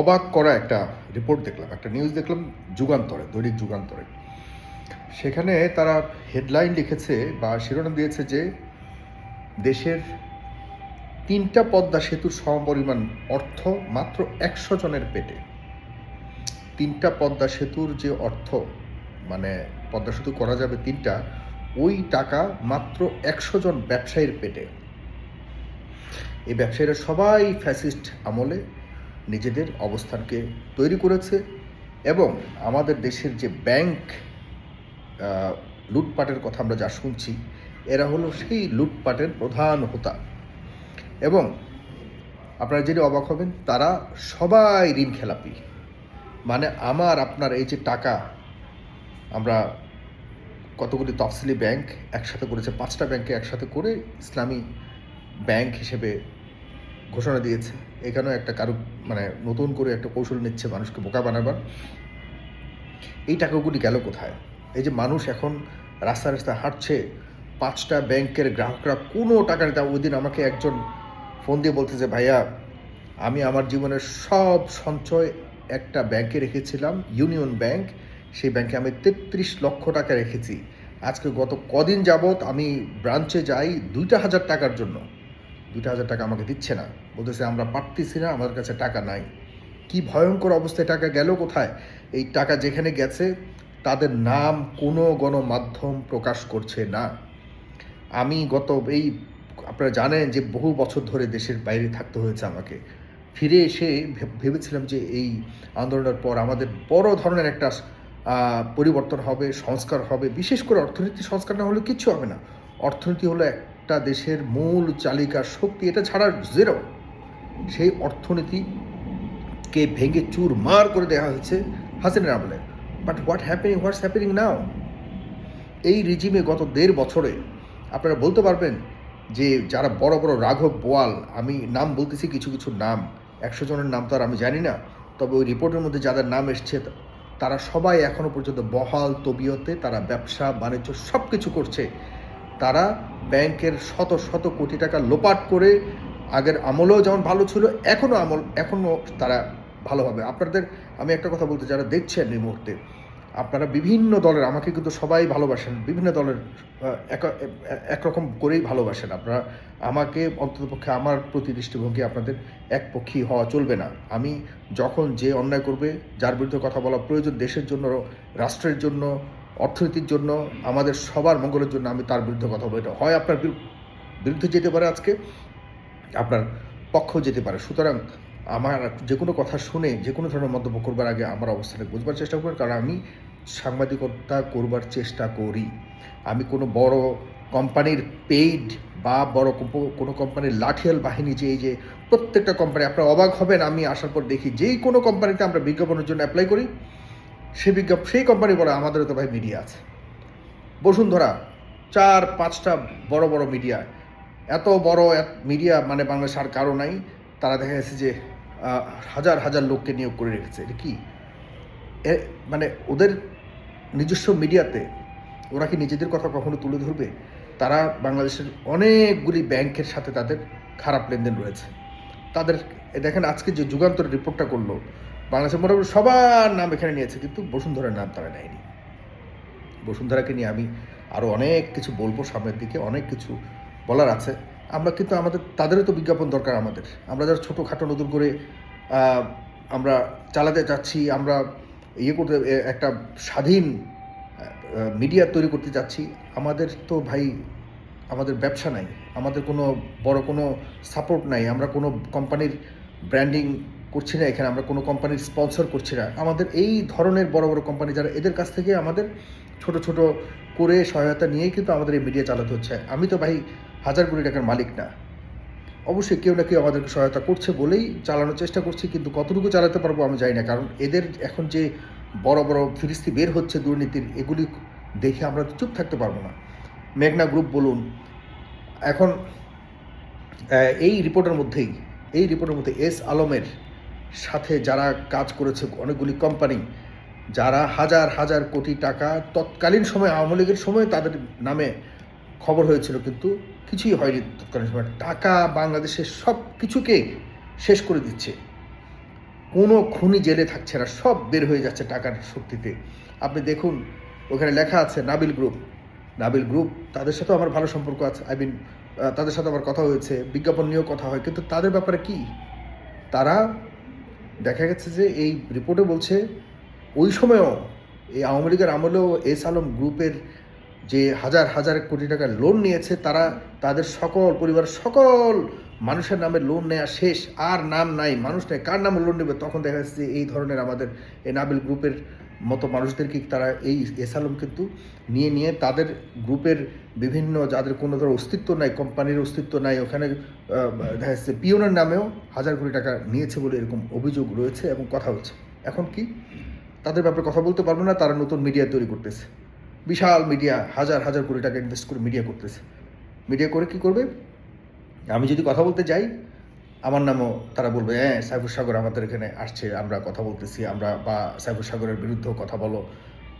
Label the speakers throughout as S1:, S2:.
S1: অবাক করা একটা রিপোর্ট দেখলাম, একটা নিউজ দেখলাম যুগান্তরে, দৈনিক যুগান্তরে। সেখানে তারা হেডলাইন লিখেছে বা শিরোনাম দিয়েছে যে দেশের তিনটা পদ্মা সেতুর সমপরিমাণ অর্থ মাত্র একশো জনের পেটে। তিনটা পদ্মা সেতুর যে অর্থ মানে পদ্মা সেতু করা যাবে তিনটা, ওই টাকা মাত্র একশো জন ব্যবসায়ীর পেটে। এই ব্যবসায়ীরা সবাই ফ্যাসিস্ট আমলে নিজেদের অবস্থানকে তৈরি করেছে এবং আমাদের দেশের যে ব্যাংক লুটপাটের কথা আমরা যা শুনছি, এরা হলো সেই লুটপাটের প্রধান হোতা। এবং আপনারা জেনে অবাক হবেন, তারা সবাই ঋণ খেলাপি। মানে আমার, আপনার এই যে টাকা, আমরা কতগুলি তফসিলি ব্যাংক একসাথে করেছে, পাঁচটা ব্যাংকে একসাথে করে ইসলামী ব্যাংক হিসেবে ঘোষণা দিয়েছে। এখানেও একটা কারু মানে নতুন করে একটা কৌশল নিচ্ছে মানুষকে বোকা বানাবার। এই টাকাগুলি গেল কোথায়? এই যে মানুষ এখন রাস্তা রাস্তায় হাঁটছে, পাঁচটা ব্যাংকের গ্রাহকরা কোনো টাকা নিতে ওই দিন আমাকে একজন ফোন দিয়ে বলতেছে, ভাইয়া, আমি আমার জীবনের সব সঞ্চয় একটা ব্যাংকে রেখেছিলাম, ইউনিয়ন ব্যাংক। সেই ব্যাংকে আমি তেত্রিশ লক্ষ টাকা রেখেছি। আজকে গত কদিন যাবৎ আমি ব্রাঞ্চে যাই দুইটা হাজার টাকার জন্য। দুইটা হাজার টাকা আমাকে দিচ্ছে না। বলতেছে, আমরা পারতেছি না, আমাদের কাছে টাকা নাই। কি ভয়ঙ্কর অবস্থায় টাকা গেল কোথায়? এই টাকা যেখানে গেছে, তাদের নাম কোনো গণমাধ্যম প্রকাশ করছে না। আমি গত এই, আপনারা জানেন যে বহু বছর ধরে দেশের বাইরে থাকতে হয়েছে আমাকে। ফিরে এসে ভেবেছিলাম যে এই আন্দোলনের পর আমাদের বড় ধরনের একটা পরিবর্তন হবে, সংস্কার হবে। বিশেষ করে অর্থনীতি সংস্কার না হলে কিচ্ছু হবে না। অর্থনীতি হলো একটা দেশের মূল চালিকা শক্তি, এটা ছাড়া জিরো সেই অর্থনীতিকে ভেঙে চুর মার করে দেওয়া হয়েছে হাসিনের আমলে। But what happening what's happening now এই রিজিমে গত দেড় বছরে আপনারা বলতে পারবেন যে যারা বড় বড় রাঘব বোয়াল, আমি নাম বলতেছি কিছু কিছু নাম, একশো জনের নাম তো আর আমি জানি না, তবে ওই রিপোর্টের মধ্যে যাদের নাম এসছে, তারা সবাই এখনও পর্যন্ত বহাল, তবিয়তে তারা ব্যবসা, বাণিজ্য সব কিছু করছে। তারা ব্যাংকের শত শত কোটি টাকা লোপাট করে আগের আমলেও যেমন ভালো ছিল এখনও আমল এখনও তারা ভালোভাবে। আপনাদের, আমি একটা কথা বলতে যারা দেখছেন এই মুহূর্তে, আপনারা বিভিন্ন দলের, আমাকে কিন্তু সবাই ভালোবাসেন, বিভিন্ন দলের এক- একরকম করেই ভালোবাসেন আপনারা। আমাকে অন্ততপক্ষে আমার প্রতি দৃষ্টিভঙ্গি আপনাদের একপক্ষী হওয়া চলবে না। আমি যখন যে অন্যায় করবে, যার বিরুদ্ধে কথা বলা প্রয়োজন, দেশের জন্য, রাষ্ট্রের জন্য অর্থনীতির জন্য, আমাদের সবার মঙ্গলের জন্য আমি তার বিরুদ্ধে কথা বলব। এটা হয় আপনার বিরু- বিরুদ্ধে যেতে পারে আজকে, আপনার পক্ষ যেতে পারে। সুতরাং আমার যে কোনো কথা শুনে, যে কোনো ধরনের মন্তব্য করবার আগে আমার অবস্থানে বুঝবার চেষ্টা করবেন, কারণ আমি সাংবাদিকতা করবার চেষ্টা করি। আমি কোনো বড় কোম্পানির পেইড বা বড় কোনো কোম্পানির লাঠিয়াল বাহিনী যে এই যে প্রত্যেকটা কোম্পানি, আপনারা অবাক হবেন, আমি আসার পর দেখি যেই কোনো কোম্পানিতে আমরা বিজ্ঞাপনের জন্য অ্যাপ্লাই করি সেই বিজ্ঞাপ সেই কোম্পানি বলে আমাদেরও তো ভাই মিডিয়া আছে। বসুন্ধরা, চার, পাঁচটা বড় বড় মিডিয়া এত বড় মিডিয়া মানে বাংলাদেশ আর কারও নাই। তারা দেখা গেছে যে হাজার হাজার লোককে নিয়োগ করে রেখেছে। এটা কি? মানে ওদের নিজস্ব মিডিয়াতে ওরা কি নিজেদের কথা কখনো তুলে ধরবে? তারা বাংলাদেশের অনেকগুলি ব্যাংকের সাথে তাদের খারাপ লেনদেন রয়েছে। তাদের দেখেন আজকে যে যুগান্তর রিপোর্টটা করল বাংলাদেশের মোটামুটি সবার নাম এখানে নিয়েছে, কিন্তু বসুন্ধরার নাম তারা নেয়নি। বসুন্ধরাকে নিয়ে আমি আরও অনেক কিছু বলব সামনের দিকে, অনেক কিছু বলার আছে। আমরা কিন্তু আমাদের, তাদেরও তো বিজ্ঞাপন দরকার আমাদের। আমরা যারা ছোটোখাটো নতুন করে আমরা চালাতে চাচ্ছি, আমরা ইয়ে করতে একটা স্বাধীন মিডিয়া তৈরি করতে চাচ্ছি, আমাদের তো ভাই, আমাদের ব্যবসা নাই। আমাদের কোনো বড় কোনো সাপোর্ট নাই। আমরা কোনো কোম্পানির ব্র্যান্ডিং করছি না, এখানে আমরা কোনো কোম্পানির স্পন্সর করছি না। আমাদের এই ধরনের বড় বড় কোম্পানি যারা, এদের কাছ থেকে আমাদের ছোট ছোট করে সহায়তা নিয়েই কিন্তু আমাদের এই মিডিয়া চালাতে হচ্ছে। আমি তো ভাই হাজার কোটি টাকার মালিক না। অবশ্যই কেউ না কেউ আমাদেরকে সহায়তা করছে বলেই চালানোর চেষ্টা করছি, কিন্তু কতটুকু চালাতে পারব আমি জানি না। কারণ এদের এখন যে বড় বড় ফিরিস্তি বের হচ্ছে দুর্নীতির, এগুলি দেখে আমরা চুপ থাকতে পারব না। মেঘনা গ্রুপ বলুন। এখন এই রিপোর্টের মধ্যেই, এই রিপোর্টের মধ্যে এস আলমের সাথে যারা কাজ করেছে অনেকগুলি কোম্পানি যারা হাজার হাজার কোটি টাকা তৎকালীন সময়, আওয়ামী লীগের সময় তাদের নামে খবর হয়েছিল, কিন্তু কিছুই হয়নি তৎকালীন সময়। টাকা বাংলাদেশের সব কিছুকে শেষ করে দিচ্ছে। কোনো খুনি জেলে থাকছে না, সব বের হয়ে যাচ্ছে টাকার শক্তিতে। আপনি দেখুন, ওখানে লেখা আছে নাবিল গ্রুপ। নাবিল গ্রুপ, তাদের সাথেও আমার ভালো সম্পর্ক আছে। আই মিন তাদের সাথে আমার কথা হয়েছে, বিজ্ঞাপন নিয়েও কথা হয়, কিন্তু তাদের ব্যাপারে কি? তারা দেখা গেছে যে এই রিপোর্টে বলছে, ওই সময়ও এই আওয়ামী লীগের আমলেও এস আলম গ্রুপের যে হাজার হাজার কোটি টাকার লোন নিয়েছে, তারা তাদের সকল পরিবারের সকল মানুষের নামে লোন নেওয়া শেষ। আর নাম নাই, মানুষ নেই। কার নামে লোন নেবে? তখন দেখা যাচ্ছে যে এই ধরনের আমাদের এই নাবিল গ্রুপের মতো মানুষদেরকে তারা এই এসালম কিন্তু নিয়ে নিয়ে তাদের গ্রুপের বিভিন্ন যাদের কোনো ধর অস্তিত্ব নাই কোম্পানির অস্তিত্ব নাই, ওখানে দেখা যাচ্ছে পিওনের নামেও হাজার কোটি টাকা নিয়েছে বলে এরকম অভিযোগ রয়েছে এবং কথা হচ্ছে। এখন কি? তাদের ব্যাপারে কথা বলতে পারব না, তারা নতুন মিডিয়া তৈরি করতেছে। বিশাল মিডিয়া, হাজার হাজার কোটি টাকা ইনভেস্ট করে মিডিয়া করতেছে। মিডিয়া করে কি করবে? আমি যদি কথা বলতে যাই, আমার নামও তারা বলবে হ্যাঁ সাইফুর সাগর আমাদের এখানে আসছে, আমরা কথা বলতেছি, আমরা বা সাইফুর সাগরের বিরুদ্ধেও কথা বলো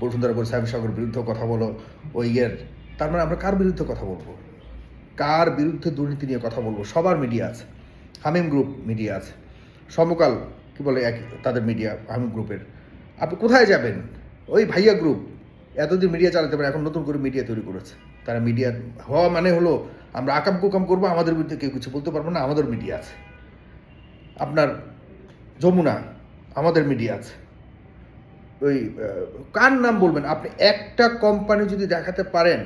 S1: বসুন্ধরা করে সাইফুর সাগরের বিরুদ্ধেও কথা বলো ওই ইয়ের, তার মানে আমরা কার বিরুদ্ধে কথা বলব? কার বিরুদ্ধে দুর্নীতি নিয়ে কথা বলব? সবার মিডিয়া আছে। হামিম গ্রুপ মিডিয়া আছে। সমকাল, কি বলে, এক, তাদের মিডিয়া হামিম গ্রুপের আপনি কোথায় যাবেন? ওই ভাইয়া গ্রুপ এতদিন মিডিয়া চালাতে পারে, এখন নতুন করে মিডিয়া তৈরি করেছে। তারা মিডিয়া হওয়া মানে হলো, আমরা আকাম কুকাম করব, আমাদের বিরুদ্ধে কেউ কিছু বলতে পারব না, আমাদের মিডিয়া আছে। আপনার যমুনা, আমাদের মিডিয়া আছে। ওই কার নাম বলবেন? আপনি একটা কোম্পানি যদি দেখাতে পারেন,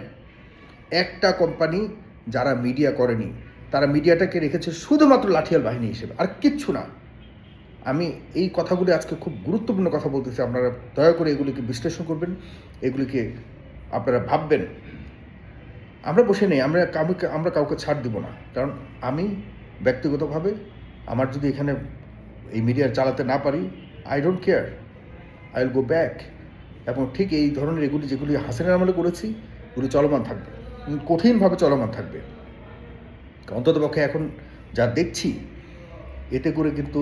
S1: একটা কোম্পানি যারা মিডিয়া করেনি, তারা মিডিয়াটাকে রেখেছে শুধুমাত্র লাঠিয়াল বাহিনী হিসেবে, আর কিচ্ছু না। আমি এই কথাগুলি আজকে খুব গুরুত্বপূর্ণ কথা বলতেছি। আপনারা দয়া করে এগুলিকে বিশ্লেষণ করবেন, এগুলিকে আপনারা ভাববেন। আমরা বসে নেই, আমরা কাউকে আমরা কাউকে ছাড় দিব না। কারণ আমি ব্যক্তিগতভাবে আমার যদি এখানে এই মিডিয়া চালাতে না পারি I don't care I will go back এবং ঠিক এই ধরনের এগুলি, যেগুলি হাসিনার আমলে করেছি, এগুলি চলমান থাকবে। কঠিনভাবে চলমান থাকবে। অন্ততপক্ষে এখন যা দেখছি, এতে করে কিন্তু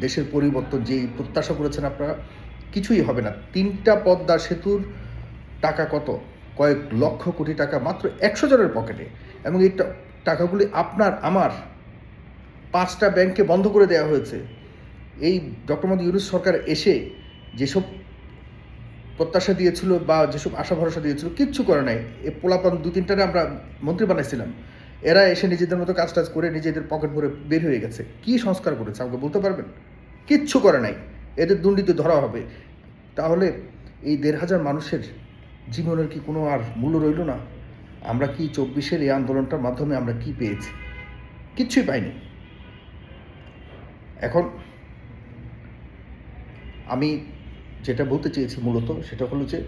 S1: দেশের পরিবর্তন যেই প্রত্যাশা করেছেন আপনারা, কিছুই হবে না। তিনটা পদ্মা সেতুর টাকা কত? কয়েক লক্ষ কোটি টাকা মাত্র একশো জনের পকেটে। এবং এই টাকাগুলি আপনার, আমার পাঁচটা ব্যাংকে বন্ধ করে দেওয়া হয়েছে। এই ডক্টর মোদী ইউনুস সরকার এসে যেসব প্রত্যাশা দিয়েছিল বা যেসব আশা ভরসা দিয়েছিল, কিচ্ছু করে নাই। এ পোলাপান দু তিনটারে আমরা মন্ত্রী বানাইছিলাম। এরা এসে নিজেদের মতো কাজ টাজ করে নিজেদের পকেট ভরে বের হয়ে গেছে। কি সংস্কার করেছে আমাকে বলতে পারবেন? কিচ্ছু করে নাই। এদের দুর্নীতি ধরা হবে। তাহলে এই দেড় হাজার মানুষের জীবনের কি কোনো আর মূল্য রইল না? আমরা কি চব্বিশের এই আন্দোলনটার মাধ্যমে আমরা কি পেয়েছি? কিচ্ছুই পাইনি। এখন আমি যেটা বলতে চেয়েছি মূলত সেটা হলো যে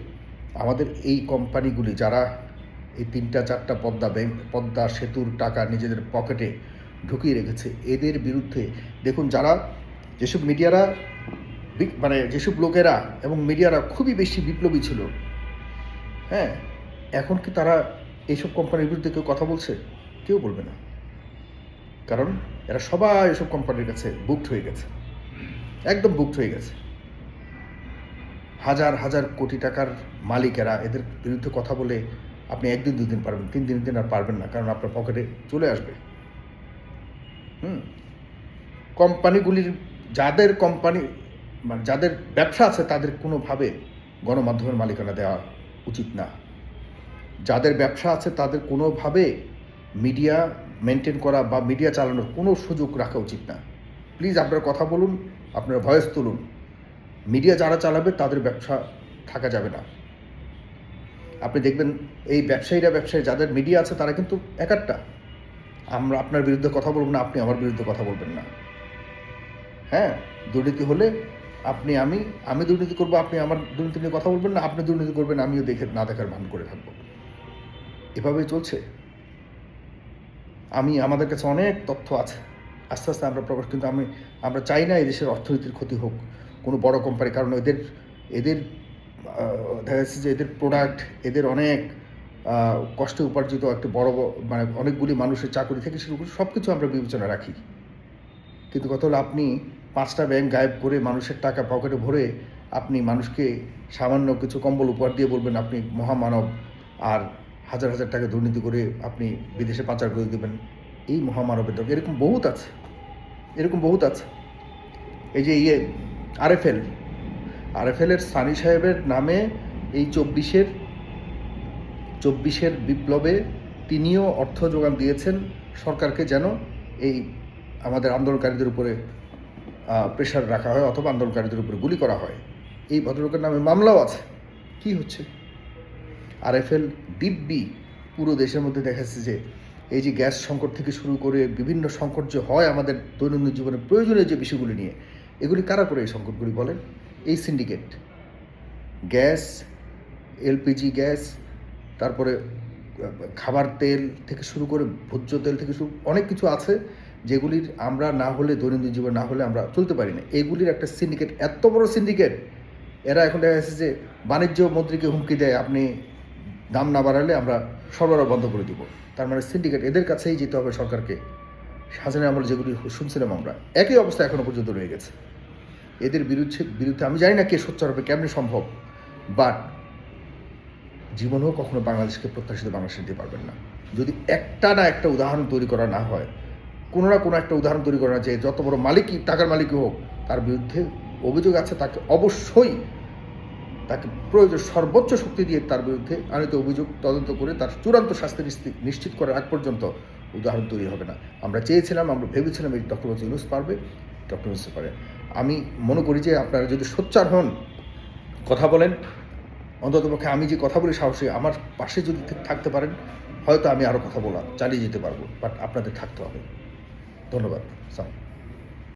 S1: আমাদের এই কোম্পানিগুলি যারা এই তিনটা, চারটা পদ্মা ব্যাংক, পদ্মা সেতুর টাকা নিজেদের পকেটে ঢুকিয়ে রেখেছে। এদের বিরুদ্ধে দেখুন যারা, যেসব মিডিয়ারা মানে যেসব লোকেরা এবং মিডিয়ারা খুবই বেশি বিপ্লবী ছিল হ্যাঁ এখন কি তারা এইসব কোম্পানির বিরুদ্ধে কেউ কথা বলছে? কেউ বলবে না। কারণ এরা সবাই এসব কোম্পানির কাছে বুকড হয়ে গেছে। একদম বুকড হয়ে গেছে। হাজার হাজার কোটি টাকার মালিকেরা এদের বিরুদ্ধে কথা বলে আপনি একদিন দুদিন পারবেন, তিন দিন দিন আর পারবেন না, কারণ আপনার পকেটে চলে আসবে। হুম? কোম্পানিগুলির, যাদের কোম্পানি মানে যাদের ব্যবসা আছে, তাদের কোনোভাবে গণমাধ্যমের মালিকানা দেওয়া উচিত না। যাদের ব্যবসা আছে, তাদের কোনোভাবে মিডিয়া মেনটেন করা বা মিডিয়া চালানোর কোনো সুযোগ রাখা উচিত না। প্লিজ আপনারা কথা বলুন, আপনারা ভয়েস তুলুন। মিডিয়া যারা চালাবে, তাদের ব্যবসা থাকা যাবে না। আপনি দেখবেন এই ব্যবসায়ীরা, ব্যবসায়ী যাদের মিডিয়া আছে, তারা কিন্তু একাট্টা। আমরা আপনার বিরুদ্ধে কথা বলব না, আপনি আমার বিরুদ্ধে কথা বলবেন না। হ্যাঁ দুর্নীতি হলে আপনি, আমি আমি দুর্নীতি করব, আপনি আমার দুর্নীতি নিয়ে কথা বলবেন না, আপনি দুর্নীতি করবেন, আমিও দেখে, না দেখার ভান করে থাকব। এভাবেই চলছে। আমি, আমাদের কাছে অনেক তথ্য আছে। আস্তে আস্তে আমরা প্রকাশ, কিন্তু আমি, আমরা চাই না এই দেশের অর্থনীতির ক্ষতি হোক, কোনো বড় কোম্পানি কারণ এদের এদের দেখা যাচ্ছে যে এদের প্রোডাক্ট এদের অনেক কষ্টে উপার্জিত একটা বড় মানে অনেকগুলি মানুষের চাকরি থেকে শুরু করে সব কিছু আমরা বিবেচনা রাখি। কিন্তু কথা হলো আপনি পাঁচটা ব্যাংক গায়েব করে মানুষের টাকা পকেটে ভরে আপনি মানুষকে সামান্য কিছু কম্বল উপহার দিয়ে বলবেন আপনি মহামানব আর হাজার হাজার টাকা দুর্নীতি করে আপনি বিদেশে পাচার করে দেবেন। এই মহামানবের দরকার। এরকম বহুত আছে। এরকম বহুত আছে। এই যে ইয়ে আরএফএল আরএফএলের সানি সাহেবের নামে এই চব্বিশের চব্বিশের বিপ্লবে তিনিও অর্থ যোগান দিয়েছেন সরকারকে যেন এই আমাদের আন্দোলনকারীদের উপরে প্রেশার রাখা হয় অথবা আন্দোলনকারীদের উপরে গুলি করা হয়। এই ভদ্রলোকের নামে মামলাও আছে। কি হচ্ছে? আরএফএল দিব্যি পুরো দেশের মধ্যে দেখা যাচ্ছে যে এই যে গ্যাস সংকট থেকে শুরু করে বিভিন্ন সংকট যে হয় আমাদের দৈনন্দিন জীবনে প্রয়োজনীয় যে বিষয়গুলি নিয়ে, এগুলি কারা করে এই সংকটগুলি বলেন? এই সিন্ডিকেট গ্যাস, এলপিজি গ্যাস, তারপরে খাবার তেল থেকে শুরু করে ভোজ্য তেল থেকে শুরু, অনেক কিছু আছে যেগুলির আমরা না হলে, দৈনন্দিন জীবন না হলে আমরা চলতে পারি না। এগুলির একটা সিন্ডিকেট এত বড় সিন্ডিকেট এরা এখন দেখা যাচ্ছে যে বাণিজ্য মন্ত্রীকে হুমকি দেয়, আপনি দাম না বাড়ালে আমরা সরবরাহ বন্ধ করে দিব। তার মানে সিন্ডিকেট এদের কাছেই যেতে হবে সরকারকে। শাসনের আমল যেগুলি শুনছিলাম আমরা, একই অবস্থা এখনও পর্যন্ত রয়ে গেছে। এদের বিরুদ্ধে বিরুদ্ধে আমি জানি না কে সোচ্চার হবে, কেমনি সম্ভব? বাট জীবনেও কখনো বাংলাদেশকে প্রত্যাশিত বাংলাদেশ নিতে পারবেন না। যদি একটা না একটা উদাহরণ তৈরি করা না হয়, কোনো না কোনো একটা উদাহরণ তৈরি করা না যে যত বড় মালিকই, টাকার মালিকই হোক, তার বিরুদ্ধে অভিযোগ আছে, তাকে অবশ্যই তাকে প্রয়োজন সর্বোচ্চ শক্তি দিয়ে তার বিরুদ্ধে আনিত অভিযোগ তদন্ত করে তার চূড়ান্ত শাস্তি নিশ্চিত- করার আগ পর্যন্ত উদাহরণ তৈরি হবে না। আমরা চেয়েছিলাম, আমরা ভেবেছিলাম এই ডক্টর ইউনুস পারবে। ডক্টর ইউনুস পারে। আমি মনে করি যে আপনারা যদি সোচ্চার হন, কথা বলেন অন্ততপক্ষে আমি যে কথা বলি সাহসী, আমার পাশে যদি থাকতে পারেন, হয়তো আমি আরও কথা বলা চালিয়ে যেতে পারব বাট আপনাদের থাকতে হবে। ধন্যবাদ, সালাম।